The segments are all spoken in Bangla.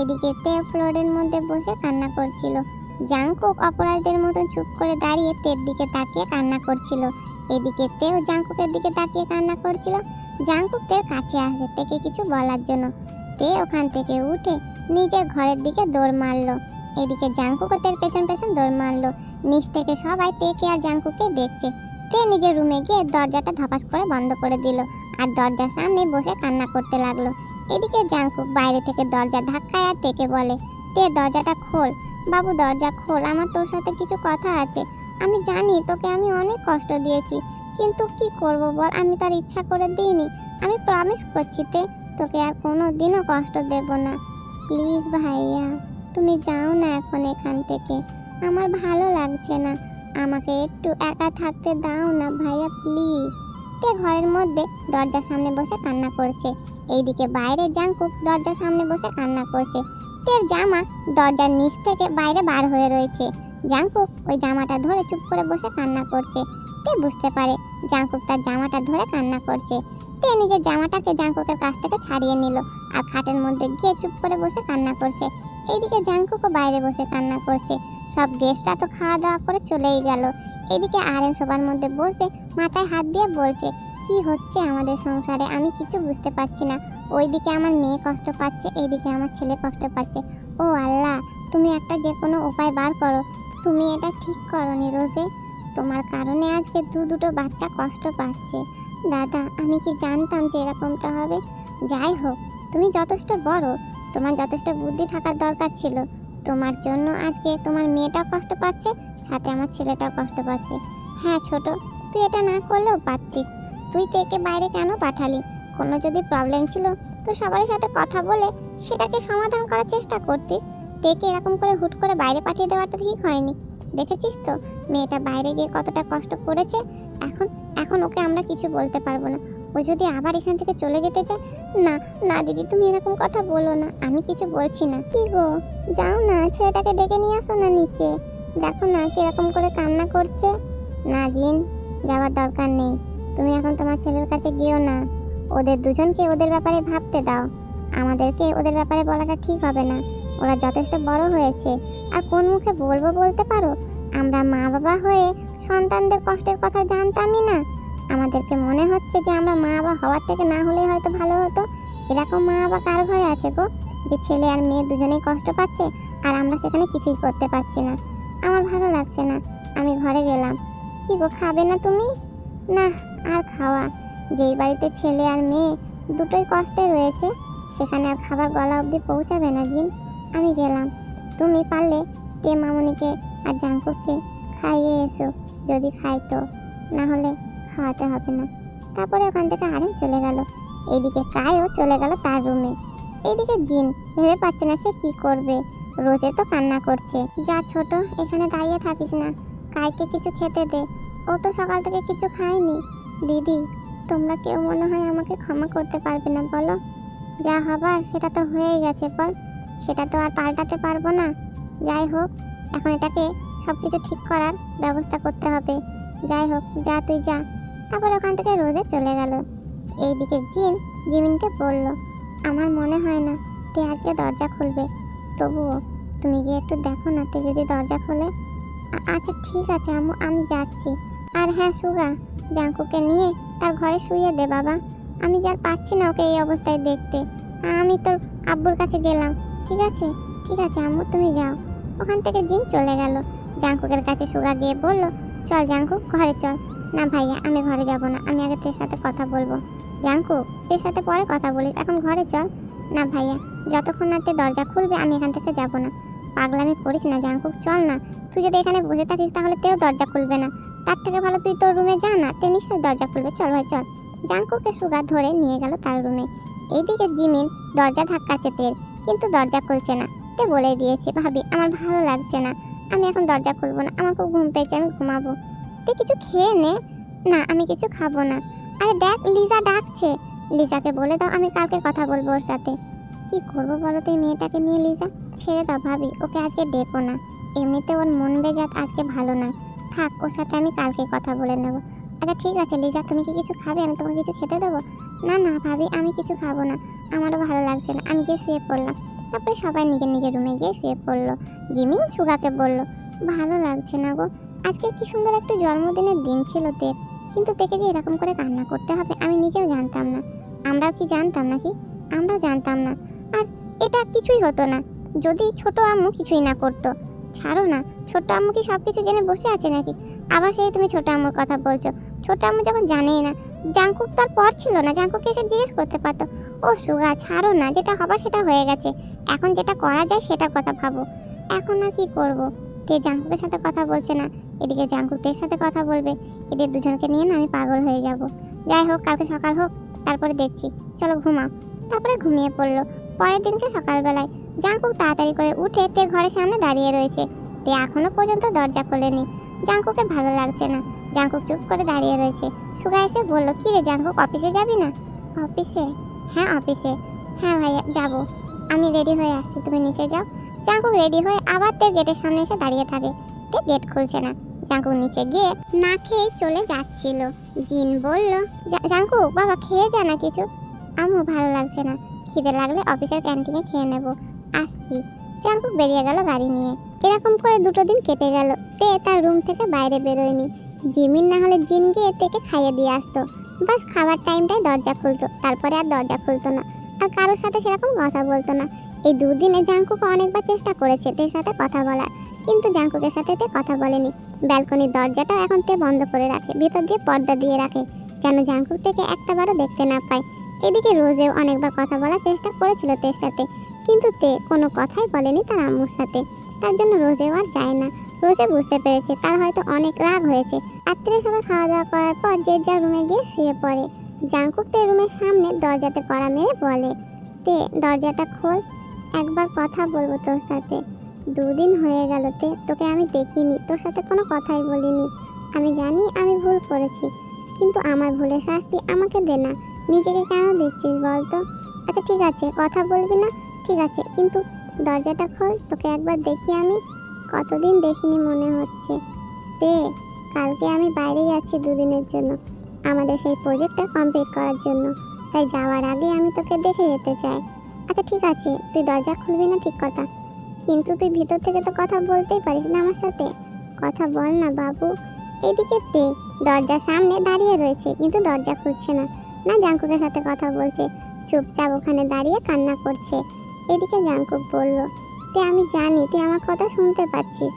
এদিকে তে ফ্লোরের মধ্যে বসে কান্না করছিল। জাংকুক অপরাধীদের মতন চুপ করে দাঁড়িয়ে তের দিকে তাকিয়ে কান্না করছিল। এদিকে তেও জাংকুকের দিকে তাকিয়ে কান্না করছিল। জাংকুক তের কাছে আসে তেকে কিছু বলার জন্য। তে ওখান থেকে উঠে নিজের ঘরের দিকে দৌড় মারলো। এদিকে জাংকুকও তের পেছন পেছন দৌড় মারলো। নিচ থেকে সবাই তেকে আর জাংকুককে দেখছে। তে নিজের রুমে গিয়ে দরজাটা ধপাস করে বন্ধ করে দিল। আর দরজার সামনে বসে কান্না করতে লাগল। এদিকে জাংকুক বাইরে থেকে দরজা ধাক্কায় আর তেকে বলে, তে, দরজাটা খোল। বাবু, দরজা খোল। আমার তোর সাথে কিছু কথা আছে। আমি জানি তোকে আমি অনেক কষ্ট দিয়েছি, কিন্তু কি করব বল? আমি তার ইচ্ছা করে দিইনি। আমি প্রমিস করছি তে, তোকে আর কোনো দিনও কষ্ট দেব না। প্লিজ ভাইয়া, তুমি যাও না এখন এখান থেকে। আমার ভালো লাগছে না। আমাকে একটু একা থাকতে দাও না ভাইয়া, প্লিজ। তে ঘরের মধ্যে দরজার সামনে বসে কান্না করছে। এইদিকে বাইরে জাংকুক দরজার সামনে বসে কান্না করছে। তের জামা দরজার নিচ থেকে বাইরে বার হয়ে রয়েছে। জাংকুক ওই জামাটা ধরে চুপ করে বসে কান্না করছে। তে বুঝতে পারে জাংকুক তার জামাটা ধরে কান্না করছে। তে নিজের জামাটাকে জাংকুকের কাছ থেকে ছাড়িয়ে নিল আর খাটের মধ্যে গিয়ে চুপ করে বসে কান্না করছে। এইদিকে জাংকুকও বাইরে বসে কান্না করছে। সব গেস্টরা তো খাওয়া দাওয়া করে চলেই গেল। এদিকে আরেন সবার মধ্যে বসে মাথায় হাত দিয়ে বলছে, কি হচ্ছে আমাদের সংসারে? আমি কিছু বুঝতে পারছি না। ওইদিকে আমার মেয়ে কষ্ট পাচ্ছে, এইদিকে আমার ছেলে কষ্ট পাচ্ছে। ও আল্লাহ, তুমি একটা যে কোনো উপায় বার করো। তুমি এটা ঠিক করনি রোজে। তোমার কারণে আজকে দু দুটো বাচ্চা কষ্ট পাচ্ছে। দাদা, আমি কি জানতাম যে এরকমটা হবে? যাই হোক, তুমি যথেষ্ট বড়। তোমার যথেষ্ট বুদ্ধি থাকার দরকার ছিল। তোমার জন্য আজকে তোমার মেয়েটাও কষ্ট পাচ্ছে, সাথে আমার ছেলেটাও কষ্ট পাচ্ছে। হ্যাঁ ছোট, তুই এটা না করলেও পারতিস। তুই তেকে বাইরে কেন পাঠালি? কোনো যদি প্রবলেম ছিল, তো সবার সাথে কথা বলে সেটাকে সমাধান করার চেষ্টা করতিস। তেকে এরকম করে হুট করে বাইরে পাঠিয়ে দেওয়াটা ঠিক হয়নি। দেখেছিস তো, মেয়েটা বাইরে গিয়ে কতটা কষ্ট করেছে? এখন এখন ওকে আমরা কিছু বলতে পারব না। ও যদি আবার এখান থেকে চলে যেতে চায়, না না দিদি, তুমি এরকম কথা বলো না, আমি কিছু বলছি না। কি গো? যাও না, ছেলেটাকে ডেকে নিয়ে আসো না নিচে। দেখো না কীরকম করে কান্না করছে। না, জিন, যাওয়ার দরকার নেই। তুমি এখন তোমার ছেলের কাছে গিয়েও না। ওদের দুজনকে ওদের ব্যাপারে ভাবতে দাও। আমাদেরকে ওদের ব্যাপারে বলাটা ঠিক হবে না। ওরা যথেষ্ট বড় হয়েছে। আর কোন মুখে বলব বলতে পারো? আমরা মা বাবা হয়ে সন্তানদের কষ্টের কথা জানতামই না। আমাদেরকে মনে হচ্ছে যে আমরা মা বাবা হওয়ার থেকে না হলে হয়তো ভালো হতো। এরকম মা বাবা কার ঘরে আছে গো? যে ছেলে আর মেয়ে দুজনেই কষ্ট পাচ্ছে আর আমরা সেখানে কিছুই করতে পারছি না। আমার ভালো লাগছে না। আমি ঘরে গেলাম। কি গো, খাবে না তুমি? না, আর খাওয়া। যেই বাড়িতে ছেলে আর মেয়ে দুটোই কষ্টে রয়েছে, সেখানে আর খাবার গলা অবধি পৌঁছাবে না জিন। আমি গেলাম। তুমি পারলে তে মামনিকে আর জাঙ্কুককে খাইয়ে এসো, যদি খাই তো না হলে খাওয়াতে হবে না। তারপরে ওখান থেকে আরেন চলে গেল। এইদিকে কায়ও চলে গেল তার রুমে এইদিকে জিন ভেবে পাচ্ছে না সে কি করবে। রোজে তো কান্না করছে। যা ছোট, এখানে দাঁড়িয়ে থাকিস না। কাইকে কিছু খেতে দে। ও তো সকাল থেকে কিছু খায়নি। দিদি, তোমরা কেউ মনে হয় আমাকে ক্ষমা করতে পারবে না, বলো। যা হবার সেটা তো হয়েই গেছে পর সেটা তো আর পাল্টাতে পারব না। যাই হোক, এখন এটাকে সব কিছু ঠিক করার ব্যবস্থা করতে হবে। যাই হোক, যা তুই যা। তারপর ওখান থেকে রোজে চলে গেল। এইদিকে জিন জিমিনকে বলল, আমার মনে হয় না তে আজকে দরজা খুলবে। তবুও তুমি গিয়ে একটু দেখো না তে যদি দরজা খোলে। আচ্ছা ঠিক আছে আম্মু, আমি যাচ্ছি। আর হ্যাঁ সুগা, জাঙ্কুকে নিয়ে তার ঘরে শুয়ে দে বাবা। আমি যার পাচ্ছি না ওকে এই অবস্থায় দেখতে। আমি তোর আব্বুর কাছে গেলাম। ঠিক আছে? ঠিক আছে আম্মু, তুমি যাও। ওখান থেকে জিন চলে গেল। জাঙ্কুকের কাছে সুগা গিয়ে বলল, চল জাঙ্কুক ঘরে চল। না ভাইয়া, আমি ঘরে যাব না। আমি আগে তোর সাথে কথা বলব। জাঙ্কুক তোর সাথে পরে কথা বলিস। এখন ঘরে চল। না ভাইয়া, যতক্ষণ না তে দরজা খুলবে, আমি এখান থেকে যাব না। পাগলামি করিস না জাঙ্কুক চল না। তুই যদি এখানে বসে থাকিস, তাহলে তেও দরজা খুলবে না। তার থেকে ভালো তুই তোর রুমে যা না তে নিশ্চয়ই দরজা খুলবে। চল ভাই, চল। জাঙ্কুকে সুগা ধরে নিয়ে গেল তার রুমে। এইদিকে জিমিন দরজা ধাক্কাচ্ছে তের কিন্তু দরজা খুলছে না। তে বলে দিয়েছে, ভাবি, আমার ভালো লাগছে না। আমি এখন দরজা খুলবো না। আমার খুব ঘুম পেয়েছে, আমি ঘুমাবো। তুই কিছু খেয়ে নে। না, আমি কিছু খাব না। আরে দেখ, লিজা ডাকছে। লিজাকে বলে দাও, আমি কালকে কথা বলব ওর সাথে। কি করব বলো তো এই মেয়েটাকে নিয়ে, লিজা? ছেড়ে দাও ভাবি, ওকে আজকে ডেকো না। এমনিতে ওর মন বেজাত, আজকে ভালো নয় থাক, ওর সাথে আমি কালকে কথা বলে নেব। আচ্ছা ঠিক আছে, লিজা, তুমি কি কিছু খাবে? আমি তোমাকে কিছু খেতে দেবো? না না ভাবি, আমি কিছু খাব না। আমারও ভালো লাগছে না। আমি গিয়ে শুয়ে পড়লাম। তারপরে সবাই নিজের নিজের রুমে গিয়ে শুয়ে পড়ল। জিমিন সুগাকে বলল ভালো লাগছে না গো। আজকে কি সুন্দর একটা জন্মদিনের দিন ছিল তে কিন্তু তেকে যে এরকম করে কান্না করতে হবে, আমি নিজেও জানতাম না। আমরাও কি জানতাম নাকি? আমরাও জানতাম না। আর এটা কিছুই হতো না। যদি ছোট আম্মু কিছুই না করতো। ছাড়ো না, ছোট আম্মু কি সব কিছু জেনে বসে আছে নাকি? আবার সেই তুমি ছোট আম্মুর কথা বলছো। ছোট আম্মু যখন জানেই না, জাঙ্কুক তার পর ছিল না। জাঙ্কুকে এসে জিজ্ঞেস করতে পারতো, ও সুগা, ছাড়ো না, যেটা হবার সেটা হয়ে গেছে। এখন যেটা করা যায় সেটার কথা ভাবো। এখন আর কি করব? তে জাঙ্কুকের সাথে কথা বলছে না? এদিকে জাঙ্কুকদের সাথে কথা বলবে। এদের দুজনকে নিয়ে না আমি পাগল হয়ে যাব। যাই হোক, কালকে সকাল হোক, তারপরে দেখছি। চলো ঘুমাও। তারপরে ঘুমিয়ে পড়ল। পরের দিনকে সকালবেলায়। জাঙ্কুক তাড়াতাড়ি করে উঠে তে ঘরের সামনে দাঁড়িয়ে রয়েছে। তে এখনও পর্যন্ত দরজা খোলেনি। জাঙ্কুকে ভালো লাগছে না। জাঙ্কুক চুপ করে দাঁড়িয়ে রয়েছে। সুগা এসে বলল, কি রে জাঙ্কুক, অফিসে যাবি না? অফিসে? হ্যাঁ অফিসে। হ্যাঁ ভাইয়া, যাব। আমি রেডি হয়ে আসছি। তুমি নিচে যাও। জাঙ্কুক রেডি হয়ে আবার তে গেটের সামনে এসে দাঁড়িয়ে থাকে। তে গেট খুলছে না। জাঙ্কুক নিচে গিয়ে না খেয়ে চলে যাচ্ছিল। জিন বলল, "জা- জাঙ্কুক, বাবা খেয়ে যা না কিছু। আম্মু ভালো লাগছে না। খিদে লাগলে অফিসের ক্যান্টিনে খেয়ে নেব। আসছি। জাঙ্কুক বেরিয়ে গেল গাড়ি নিয়ে। এরকম করে দুটো দিন কেটে গেল। তে তার রুম থেকে বাইরে বেরোয়নি। জিমিন না হলে জিন গিয়ে তেকে খাইয়ে দিয়ে আসতো। বাস খাবার টাইমটায় দরজা খুলতো। তারপরে আর দরজা খুলতো না। আর কারোর সাথে সেরকম কথা বলতো না। এই দুদিনে জাঙ্কুক অনেকবার চেষ্টা করেছে তের সাথে কথা বলার, কিন্তু জাঙ্কুকের সাথে তে কথা বলেনি। ব্যালকনির দরজাটা এখন তে বন্ধ করে রাখে, ভিতর দিয়ে পর্দা দিয়ে রাখে, যেন জাঙ্কুক থেকে একটাবারও দেখতে না পায়। এদিকে রোজেও অনেকবার কথা বলার চেষ্টা করেছিল তের সাথে, কিন্তু তে কোনো কথাই বলেনি তার আম্মুর সাথে। তার জন্য রোজেও আর যায় না। রোজে বুঝতে পেরেছে, তার হয়তো অনেক রাগ হয়েছে। রাত্রে সবাই খাওয়া দাওয়া করার পর যে যার রুমে গিয়ে শুয়ে পড়ে। জাঙ্কুক তে রুমের সামনে দরজাতে কড়া মেরে বলে, তে, দরজাটা খোল। একবার কথা বলব তোর সাথে। দুদিন হয়ে গেল তে, তোকে আমি দেখিনি, তোর সাথে কোনো কথাই বলিনি। আমি জানি আমি ভুল করেছি, কিন্তু আমার ভুলের শাস্তি আমাকে দে না। নিজেকে কেন দিচ্ছিস বল তো আচ্ছা ঠিক আছে, কথা বলবি না? ঠিক আছে, কিন্তু দরজাটা খোল, তোকে একবার দেখি আমি। কতদিন দেখিনি মনে হচ্ছে। তে কালকে আমি বাইরে যাচ্ছি দুদিনের জন্য, আমাদের সেই প্রজেক্টটা কমপ্লিট করার জন্য। তাই যাওয়ার আগে আমি তোকে দেখে যেতে চাই। আচ্ছা ঠিক আছে। তুই দরজা খুলবি না, ঠিক কথা। কিন্তু তুই ভিতর থেকে তো কথা বলতেই পারিস না আমার সাথে। কথা বল না, বাবু। এদিকে তে দরজার সামনে দাঁড়িয়ে রয়েছে, কিন্তু দরজা খুলছে না। না জাঙ্কুকের সাথে কথা বলছে। চুপচাপ ওখানে দাঁড়িয়ে কান্না করছে। এদিকে জাঙ্কুক বলল, তে, আমি জানি, তুই আমার কথা শুনতে পাচ্ছিস।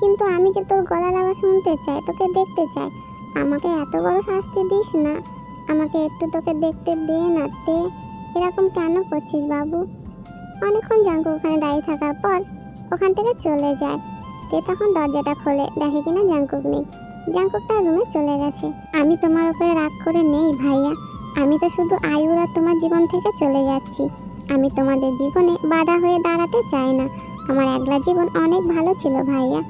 কিন্তু আমি যে তোর গলার আওয়াজ শুনতে চাই, তোকে দেখতে চাই। আমাকে এত বড় শাস্তি দিস না। আমাকে একটু তোকে দেখতে দে না, তে। এরকম কেন করছিস বাবু? অনেকক্ষণ জাঙ্কু ওখানে দাঁড়িয়ে থাকার পর ওখান থেকে চলে যায়। তে তখন দরজাটা খোলে, দেখে কিনা জাঙ্কুক নেই। জাঙ্কুক তার রুমে চলে গেছে। আমি তোমার উপরে রাগ করে নেই ভাইয়া। আমি তো শুধু আয়ুর আর তোমার জীবন থেকে চলে যাচ্ছি। আমি তোমাদের জীবনে বাধা হয়ে দাঁড়াতে চাই না। আমার একলা জীবন অনেক ভালো ছিল ভাইয়া।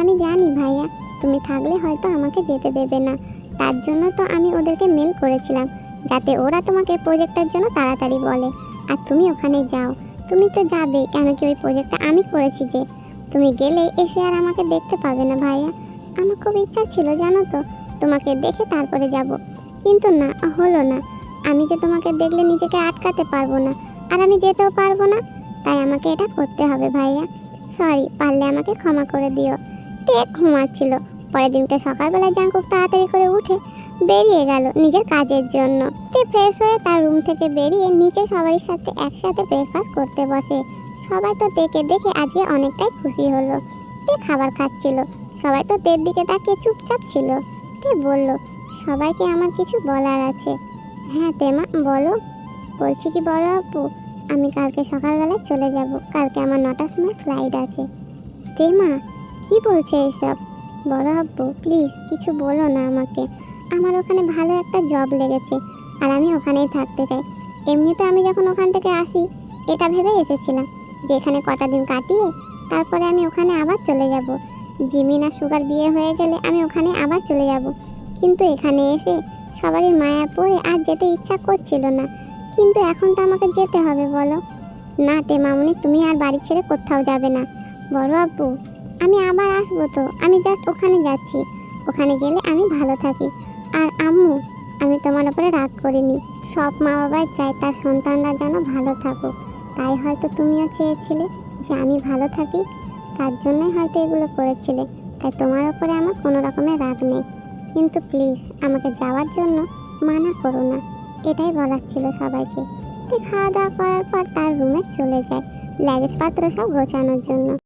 আমি জানি ভাইয়া, তুমি থাকলে হয়তো আমাকে যেতে দেবে না। তার জন্য তো আমি ওদেরকে মেল করেছিলাম। যাতে ওরা তোমাকে প্রজেক্টের জন্য তাড়াতাড়ি বলে। আর তুমি ওখানে যাও। তুমি তো যাবে কেন কি ওই প্রজেক্টটা আমি করেছি যে। তুমি গেলে এসে আর আমাকে দেখতে পাবে না ভাইয়া। আমার খুব ইচ্ছা ছিল, জানো তো। তোমাকে দেখে তারপরে যাব। কিন্তু না, হলো না। আমি যে তোমাকে দেখলে নিজেকে আটকাতে পারব না। আর আমি যেতেও পারব না। তাই আমাকে এটা করতে হবে ভাইয়া। সরি, পারলে আমাকে ক্ষমা করে দিও। তে ঘুমাচ্ছিল। পরের দিনকে সকালবেলা জাঙ্কুক তাড়াতাড়ি করে উঠে বেরিয়ে গেল নিজের কাজের জন্য। তে ফ্রেশ হয়ে তার রুম থেকে বেরিয়ে নিচে সবার সাথে একসাথে ব্রেকফাস্ট করতে বসে। সবাই তো তেকে দেখে আজকে অনেকটাই খুশি হলো। তে খাবার খাচ্ছিল। সবাই তো তের দিকে তাকিয়ে চুপচাপ ছিল। তে বলল, সবাইকে আমার কিছু বলার আছে। হ্যাঁ তেমা, বলো। বলছি কি, বড় আপু, আমি কালকে সকালবেলায় চলে যাব। কালকে আমার নটার সময় ফ্লাইট আছে। তেমা, কি বলছে এসব? বড় আব্বু প্লিজ কিছু বলো না আমাকে। আমার ওখানে ভালো একটা জব লেগেছে, আর আমি ওখানেই থাকতে চাই। এমনিতে আমি যখন ওখান থেকে আসি, এটা ভেবে এসেছিলাম যে এখানে কটা দিন কাটিয়ে তারপরে আমি ওখানে আবার চলে যাব। জিমিন সুগার বিয়ে হয়ে গেলে আমি ওখানে আবার চলে যাব। কিন্তু এখানে এসে সবারই মায়া পড়ে আর যেতে ইচ্ছা করছিল না। কিন্তু এখন তো আমাকে যেতে হবে, বলো। না তে মামুনি, তুমি আর বাড়ি ছেড়ে কোথাও যাবে না। বড় আব্বু, আমি আবার আসব তো। আমি জাস্ট ওখানে যাচ্ছি। ওখানে গেলে আমি ভালো থাকি। আর আম্মু, আমি তোমার উপরে রাগ করিনি। সব মা বাবাই চায় তার সন্তানরা যেন ভালো থাকুক। তাই হয়তো তুমিও চেয়েছিলে যে আমি ভালো থাকি। তার জন্যই হয়তো এগুলো করেছিলে। তাই তোমার ওপরে আমার কোনো রকমের রাগ নেই। কিন্তু প্লিজ, আমাকে যাওয়ার জন্য মানা করো না। এটাই বলার ছিল সবাইকে। খাওয়া দাওয়া করার পর তার রুমে চলে যায়। লাগেজপত্র সব গোছানোর জন্য।